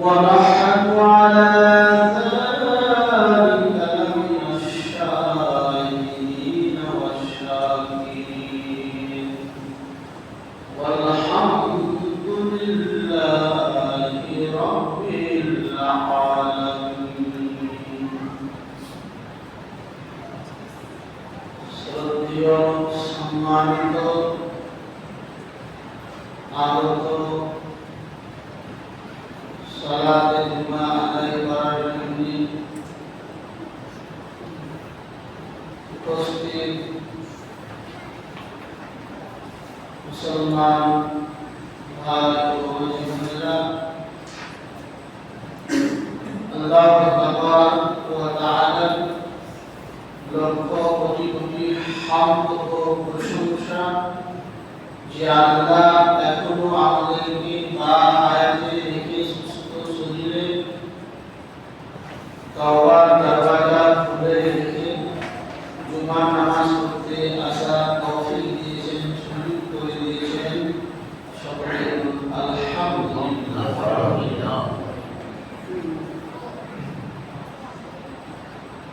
ونحن মুসলমান ভাই ও বোনেরা আল্লাহ তাবারক ওয়া তাআলা লক্ষ কোটি কোটি হামদ ও প্রশংসা যে আল্লাহ এখনো আমাদেরকে বা আয়াতে রেখে সুস্থ শরীরে তওবার দরওয়াজা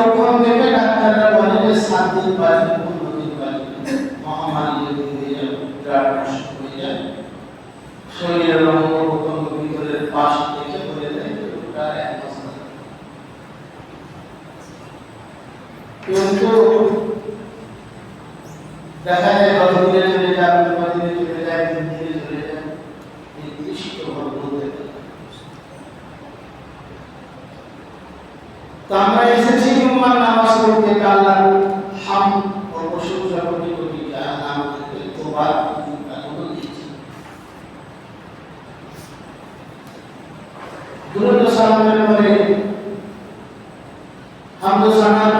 লক্ষণ দেখে ডাক্তাররা বলে যে সাত দিন বাজে পনেরো দিন বাজে মহামারী যদি হয়ে যায় বিরাট হয়ে যায়, শরীরের অঙ্গ প্রত্যঙ্গ ভিতরের পাশ থেকে বলে দেয় ওটা এক বছর কিন্তু দেখা যায় দশ দিনে চলে যায় পনেরো দিনে চলে যায় তিন দিনে চলে যায় নির্দিষ্ট ভাবে বলতে পারে না। তো আমরা এসেছি জুম্মার নামাজ পড়তে আল্লাহ হাম ও প্রশংসা কোটি কোটি আল্লাহ আমাদেরকে তোবার এখনও দিয়েছে দুরুদ সালামের পরে হামদ সালামের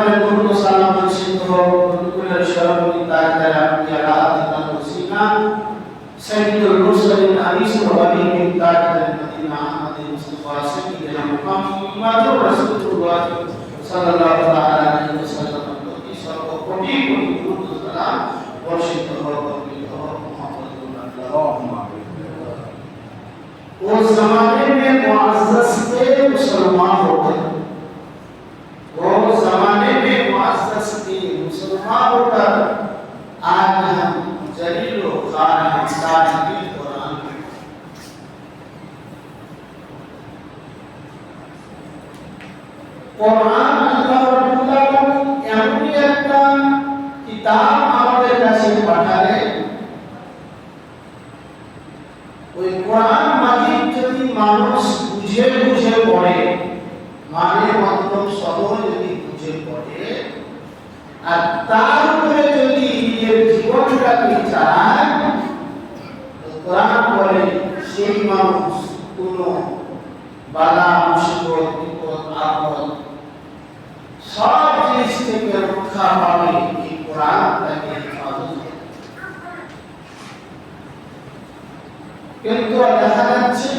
जमाने में मुआज़्ज़ज़ थे मुसलमान होकर वो जमाने में मुआज़्ज़ज़ थे मुसलमान होकर आज हम जलील व ख़ार हैं साहिबी कुरान কোরআন আল্লাহ রাব্বুল আলামিন এমনই একটা কিতাব আমাদের কাছে পাঠালেন কিন্তু দেখা যাচ্ছে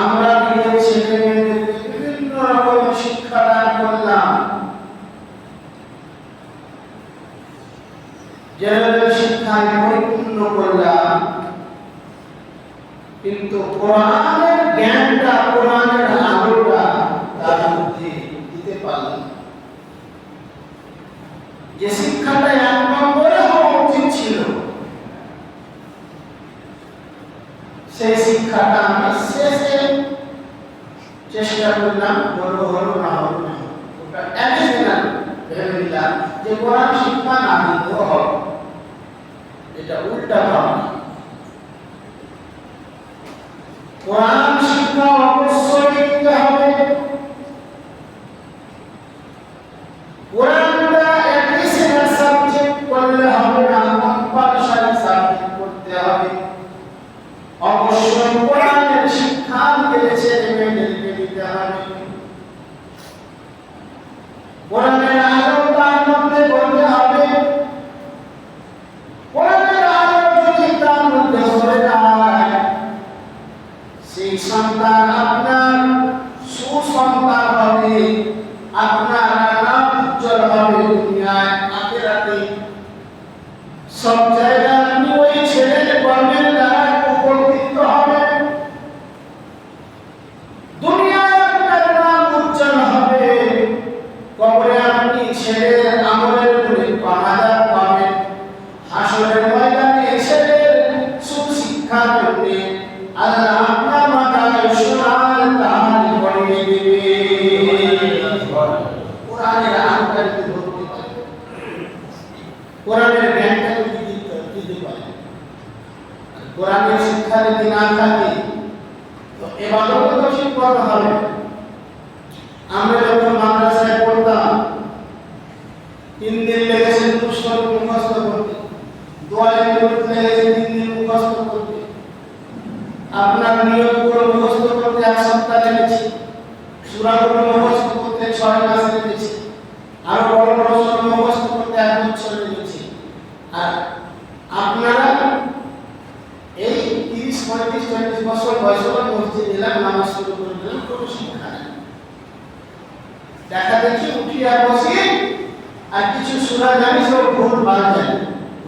আমরা নিজের ছেলে মেয়েদেরকে বিভিন্ন রকম শিক্ষা দান করলাম জেনারেল শিক্ষায় পরিপূর্ণ করলাম কিন্তু কোরআনের জ্ঞানটা কোরআনের আলোটা তার মধ্যে দিতে পারলাম না। যে শিক্ষাটা এক নম্বরে হওয়া উচিত ছিল সেই শিক্ষাটা আমি শেষে চেষ্টা করলাম হলো হলো না হলো না ওটা অ্যাডিশনাল ভেবে নিলাম যে কোরআন শিক্ষা না দিতেও হবে এটা উল্টা ভাবনা কোরআন তো এবারও তো ঠিক হবে আমরা যখন মাদ্রাসায় পড়তাম তিন দিন লেগেছে দুশো মুখস্থ করতে দোয়ালে মিনিট লেগেছে তিন দিন মুখস্থ করতে আপনার নিয়তগুলো মুখস্থ করতে এক সপ্তাহ লেগেছে সুরাগুলো মুখস্থ করতে ছয় মাস লেগেছে আরও বড় বড় সুরা মুখস্থ করতে এক বছর লেগেছে আর আপনারা এই তিরিশ পঁয়ত্রিশ চল্লিশ বছর বয়স হলো মসজিদ এলাম নামাজ শুরু করে দিলাম কোনো শিক্ষা নেই দেখা দেখি উঠি আর বসি আর কিছু সুরা জানি সব ভুল ভালো জানি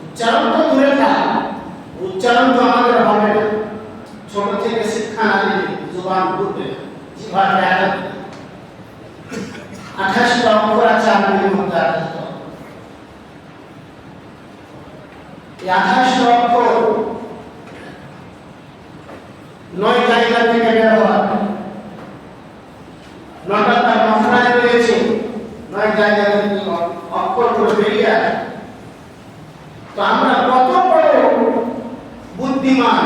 উচ্চারণ তো দূরে থাক। উচ্চারণ তো আমাদের হবে না। ছোট থেকে শিক্ষা না দিলে জোবান ঘুরবে জিভার দেখা আঠাশটা অক্ষর আছে আপনাদের মধ্যে অক্ষর নয় জায়গা থেকে বের হওয়া নটা তার মশলায় রয়েছে নয় জায়গা থেকে অক্ষর করে বেরিয়ে আসে তো আমরা কত বড় বুদ্ধিমান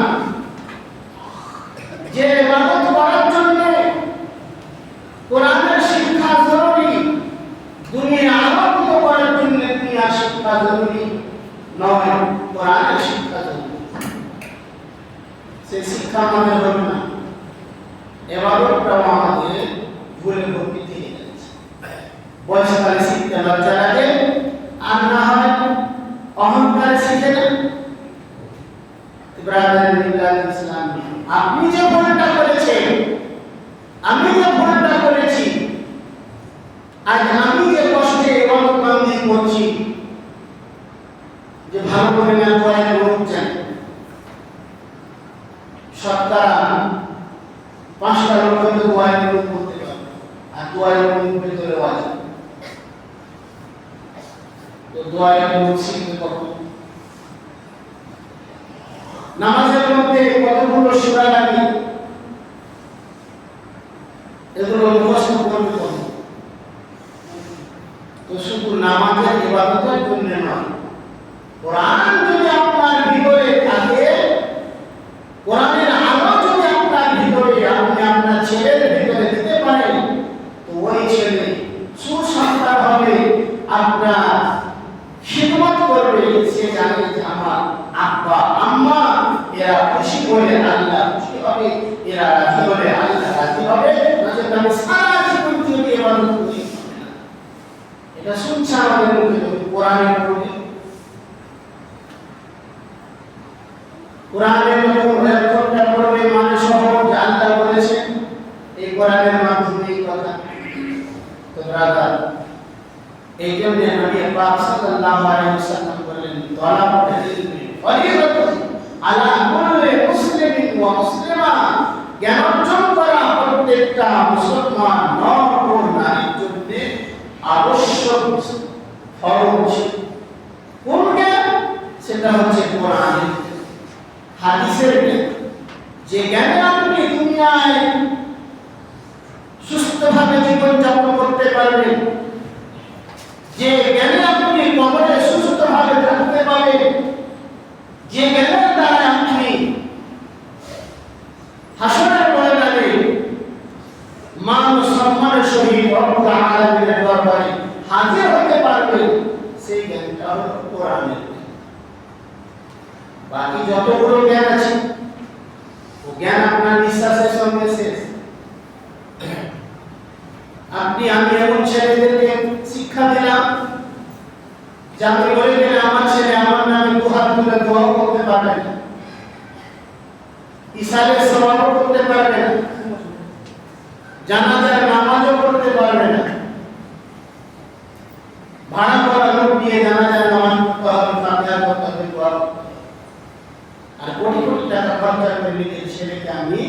যে ইবাদত করার জন্য কোরআনের শিক্ষা জরুরি দুনিয়া আলোকিত করার জন্য দুনিয়া শিক্ষা জরুরি নয়, কোরআনের শিক্ষা জরুরি। সেই শিক্ষা আমাদের হবে না। এবারটাও আমাদের ভুলে ভক্তি থেকে যাচ্ছে। বয়সকালে শিখতে লজ্জা লাগে আর না হয়, অহংকারে শিখে না। ইসলাম, আপনি যে ভুলটা করেছেন, আমি যে ভুলটা করেছি, আজ আমি যে কষ্টে ইবাদত বান্দি করছি যে ভালো করে না কয়েক লোক জানে শতকরা পাঁচটা লোক হয়তো দোয়াই লোক করতে পারবে নামাজের মধ্যে কতগুলো সূরা লাগে এগুলো মুখস্থ করবে কখন তো শুধু নামাজের ইবাদতের জন্য নয় কোরআন যদি আপনার ভিতরে থাকে কোরআনের আলো যদি আপনার ভিতরে আপনি আপনার ছেলের ভিতরে দিতে পারেন তো ওই ছেলে সুসন্তান হবে আপনার খিদমত করবে সে জানে যে আমার আব্বা আম্মা এরা খুশি হলে আল্লাহ খুশি হবে এরা রাজি হলে আল্লাহ রাজি হবে নচেত আমি সারা জীবন যদি এবার খুশি এটা শুনছে আমাদের মুখে যদি কোরআনের মুখে কোরআনের মুখে এতটা পড়বে মানে সহ আল্লাহ বলেছেন, এই কোরআনের মাধ্যমে এই কথা। তো ব্রাদার এই জন্য নবী পাক সাল্লাল্লাহু আলাইহি ওয়াসাল্লাম বললেন তালাবুল ইলমি ফরিদাতুন আলা মুসলিমা জ্ঞান অর্জন করা প্রত্যেকটা মুসলমান নর ও নারীর জন্য আবশ্যক ফরজ। কোন জ্ঞান? সেটা হচ্ছে কোরআন। হাদিসের জ্ঞান। যে জ্ঞানে আপনি দুনিয়ায় সুস্থভাবে জীবনযাপন করতে পারবেন, যে জ্ঞানে জ্ঞান আছে? ও জ্ঞান আপনার বিশ্বাসের সঙ্গে শেষ। আপনি, আমি এমন ছেলেদেরকে শিক্ষা দিলাম যে বলে আমার ছেলে আমার নামে দুহাত তুলে দোয়া করতে পারবে না। ইসালের সবাবও করতে পারবে না। জানাজার নামাজও করতে পারবে না ভাড়া করা লোক দিয়ে জানাজার নামাজ পড়তে হবে ফাতিহা করতে হবে দোয়া করতে হবে। আর কোটি কোটি টাকা খরচা করে নিজের ছেলেকে আমি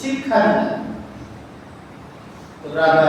শিক্ষা দিলাম তো রাগা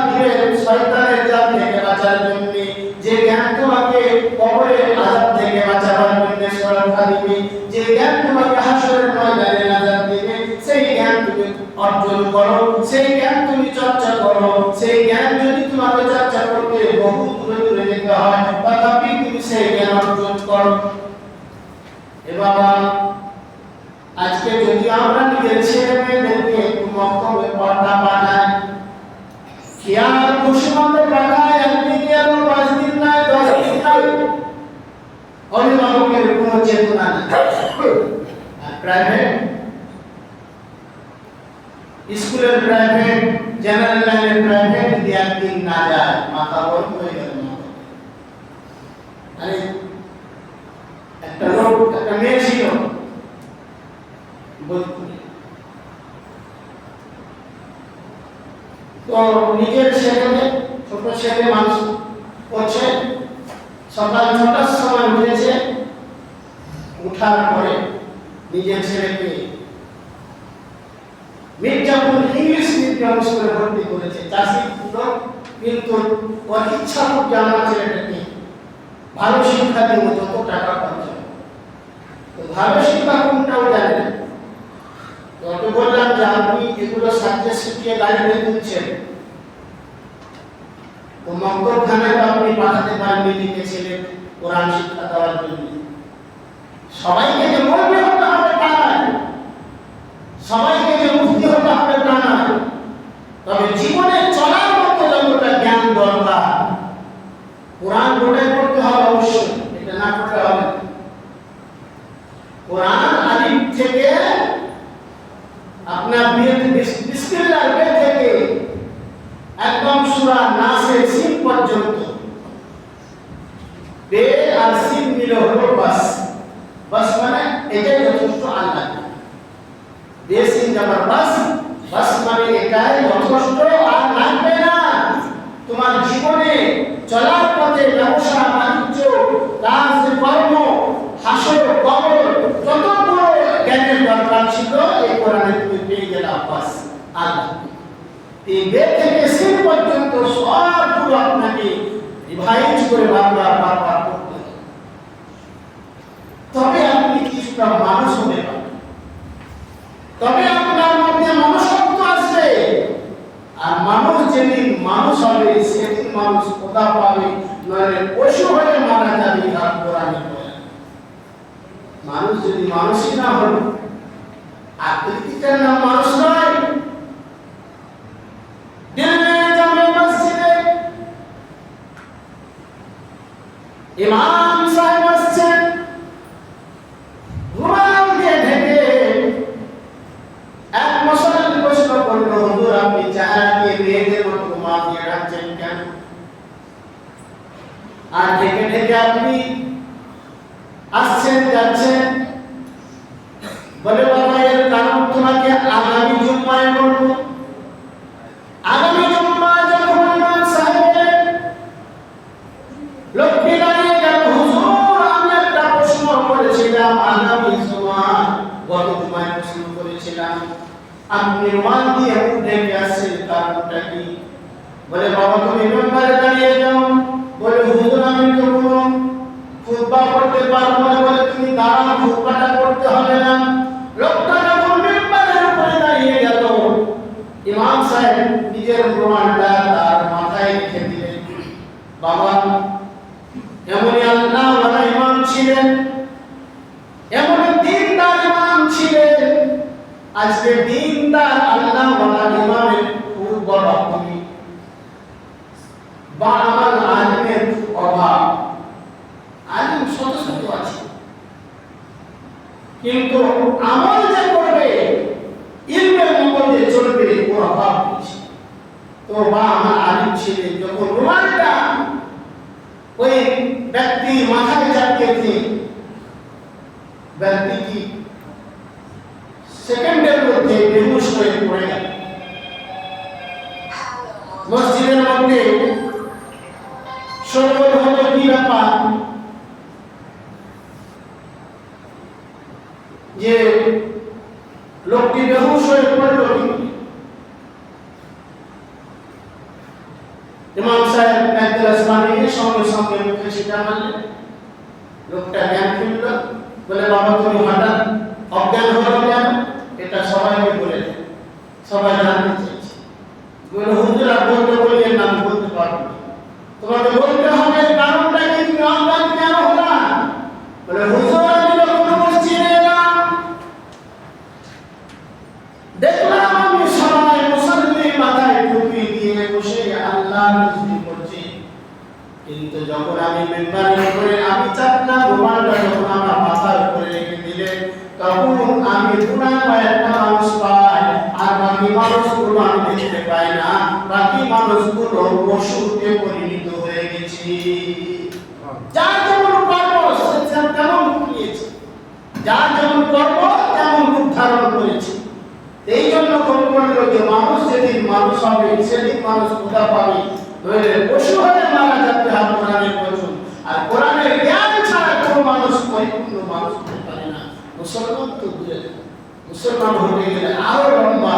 শয়তানের জাল থেকে বাঁচার জন্য, যে জ্ঞান তোমাকে কবরের আযাব থেকে বাঁচাবার জন্য সুরক্ষা দিবে যে জ্ঞান তোমাকে হাসরের ময়দানে নাজাত দিবে, সেই জ্ঞান তুমি অর্জন করো, সেই জ্ঞান তুমি চর্চা করো, সেই জ্ঞান যদি তোমাকে চর্চা করতে বহু দূরে দূরে যেতে হয়, তথাপি তুমি সেই জ্ঞান অর্জন করো। এ বাবা, আজকে যদি আমরা নিজের ছেলে মেয়েদেরকে অভিভাবকের কোনো চেতনা নেই প্রাইভেট স্কুলের প্রাইভেট জেনারেল লাইনের প্রাইভেট যদি একদিন না যায়, মাথা বড় হয়ে গেল। আরে, একটা লোক, একটা মেয়ে ছিল তো নিজের ছেলেকে ছোট ছেলে মানুষ করছে সকাল ছটার সময় উঠেছে। উঠার পরে নিজের ছেলেকে মির্জাপুর ইংলিশ মিডিয়াম স্কুলে ভর্তি করেছে। চাষি কিন্তু ইচ্ছা আমার ছেলেটাকে ভালো শিক্ষা দিব, যত টাকা খরচ। তো ভালো শিক্ষা কোনটাও জানে না। বললাম যে আপনি এগুলো সাবজেক্ট শিখিয়ে গাড়িতে তুলছেন। তো মক্তব খানায় তো আপনি পাঠাতে পারেন নিজেকে ছেলে কোরআন শিক্ষা দেওয়ার জন্য। সবাইকে যে মৌলবি হতে হবে তা নয়। সবাইকে যে মুক্তি হতে হবে তা নয়। তবে জীবনে চলার মতো যতটা জ্ঞান দরকার কোরআন গোটাই পড়তে হবে অবশ্যই এটা না পড়তে হবে না। কোরআন আলিফ থেকে আপনার বিয়েতে বিসমিল্লাহ বে থেকে একদম সূরা নাসের সিন পর্যন্ত বে আর সিন মিলে হলো বাস বাস মানে এটাই যথেষ্ট আল্লাহ বে সিন যাবার বাস বাস মানে এটাই যথেষ্ট আর লাগবে না তোমার জীবনে চলার পথে ব্যবসা বাণিজ্য কাজ কর্ম হাসর কবর যতগুলো জ্ঞানের দরকার ছিল এই কোরআনে তুমি পেয়ে গেলাম বাস আল্লাহ এই বে থেকে সিন পর্যন্ত সবগুলো আপনাকে রিভাইজ করে বারবার বারবার করতে। তবে আপনি কিছুটা মানুষ হতে পারবেন তবে আপনার মধ্যে মনুষ্যত্ব আসবে আর মানুষ যেদিন মানুষ হবে, সেদিন মানুষ খোদা পাবে নয় পশু হয়ে মারা যাবে আর কোরআনে। মানুষ যদি মানুষই না হল আকৃতিটার নাম মানুষ নয়। ইমাম আর ঢেকে ঢেকে আপনি আসছেন যাচ্ছেন বলে বাবা এর কারণ তোমাকে আগামী জুম্মায় বলব আগামী জুম্মায় যখন ইমাম সাহেব লোকটি দাঁড়িয়ে গেল হুজুর আমি একটা প্রশ্ন করেছিলাম আগামী জুম্মা গত জুম্মায় প্রশ্ন করেছিলাম আপনি রুমাল দিয়ে মুখ ঢেকে আসছেন কারণটা কি বলে, বাবা, তুমি মেম্বারে দাঁড়িয়ে যাও। বলে, হুজুর, আমি তো কোনো ফুটবা করতে পারব না। বলে, তুমি দাঁড়াও ফুটবাটা করতে হবে না। লোকটা যখন মেম্বারের উপরে দাঁড়িয়ে গেল, ইমাম সাহেব নিজের রুমালটা তার মাথায় রেখে দিলেন। বাবা, এমনই আল্লাহ ওয়ালা ইমাম ছিলেন এমন দিনদার ইমাম ছিলেন। আজকে দিনদার আল্লাহ ওয়ালা ইমামের খুব বড় কমি বা আমার আলিমের অভাব আলিম শত শত আছে কিন্তু আমল যে করবে ইলমের মতো যে চলবে ওর অভাব রয়েছে তো বা আমার আলিম ছিলেন যখন রুমালটা ওই ব্যক্তি মাথায় চাপিয়েছে ব্যক্তিটি সেকেন্ডের মধ্যে বেহুশ হয়ে পড়ে গেল মসজিদের মধ্যে সরবর হলো কি ব্যাপার যে লোকটি বেহুশ হয়ে পড়ল কি ইমাম সাহেব একদল আসমানি সঙ্গে সঙ্গে মুখে ছিটা মারলেন লোকটা জ্ঞান ফিরল বলে বাবা তুমি হঠাৎ অজ্ঞান হলো কেন? এটা সবাইকে বলে সবাই জানতে হয়ে গেছি। যার যেমন কর্ম, সে যেমন কর্ম, তেমন ধারণ করেছে। এই জন্য মানুষ, যেদিন মানুষ হবে, সেদিন মানুষ খোদা পাবে? পশু আর কোরআনের বচন আর কোরআনের ছাড়া কোনো মানুষ, পরিপূর্ণ মানুষ না। মুসলমান তো দূরে মুসলমান হতে গেলে আরও লম্বা।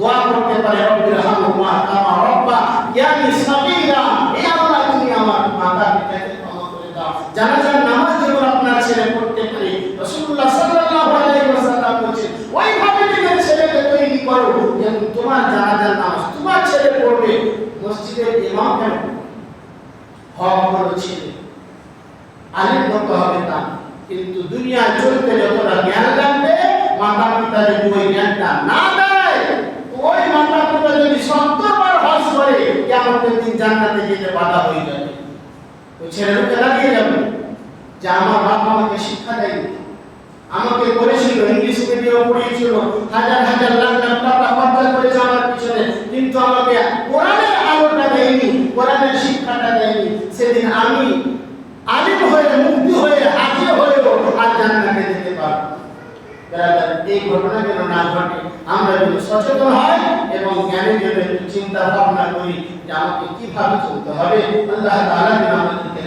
দোয়া করতে পারে রব্বির হামহুমা কামা রব্বা, ইয়ানি সাগীরা, হে আল্লাহ, তুমি আমার মাতা পিতাকে ক্ষমা করে দাও। জানাজার নামাজ যেমন আপনার ছেলে পড়তে পারে, রাসূলুল্লাহ সাল্লাল্লাহু আলাইহি ওয়াসাল্লাম বলেছেন ওইভাবে নিজের ছেলেকে তৈরি করো, যেন তোমার জানাজার নামাজ তোমার ছেলে পড়বে। মসজিদের ইমাম কেন? হক হলো ছেলে। আলিম হতে হবে তা কিন্তু দুনিয়ায় চলতে যতটা জ্ঞান লাগবে মাতা পিতা যদি ওই জ্ঞানটা না দেয় তো ওই মাতা পিতা যদি সত্তর বার হজ করে কেমন দিন জান্নাতে যেতে বাধা হয়ে যাবে ওই ছেলেটাকে লাগিয়ে যাবে যে আমার বাপ আমাকে শিক্ষা দেয়নি। আমাকে করেছিল ইংলিশ মিডিয়াম পড়িয়েছিল, হাজার হাজার লাখ লাখ টাকা খরচা করেছে আমার পিছনে, কিন্তু আমাকে কোরআনের আলোটা দেয়নি, কোরআনের শিক্ষাটা দেয়নি। সেদিন আমি আলিম হয়ে, মুক্তি হয়ে হাজি হয়েও আর জান্নাতে যেতে পারব এই ঘটনা যেন না ঘটে। আমরা যেন সচেতন হয় এবং জ্ঞানের জন্য একটু চিন্তা ভাবনা করি যে আমাকে কীভাবে চলতে হবে, আল্লাহ তালা যেন আমাদেরকে